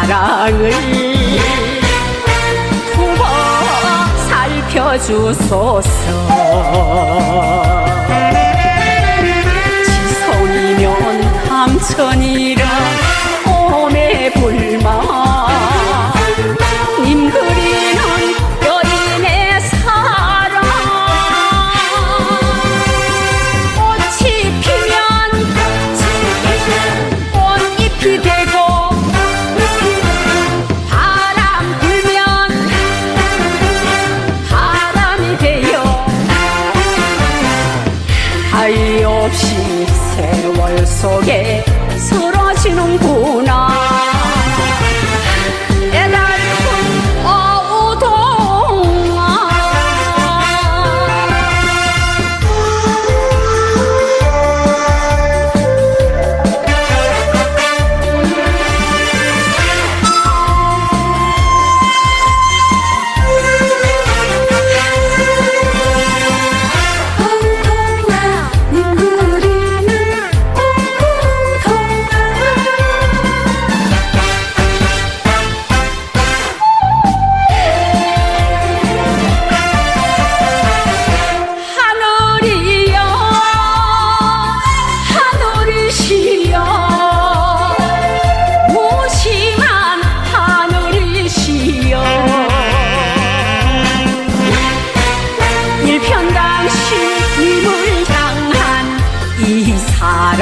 사랑을 두어 살펴주소서. 하이 없이 세월 속에 쓰러지는구나.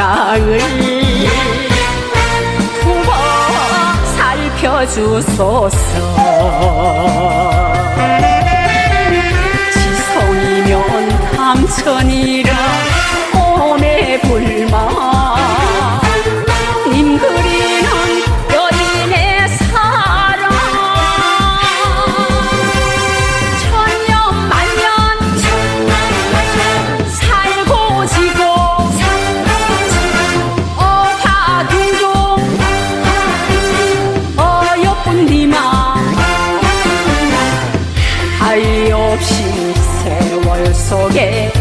사랑을 두고 살펴주소서. 지성이면 감천이라 꿈에 불 십 세월 속에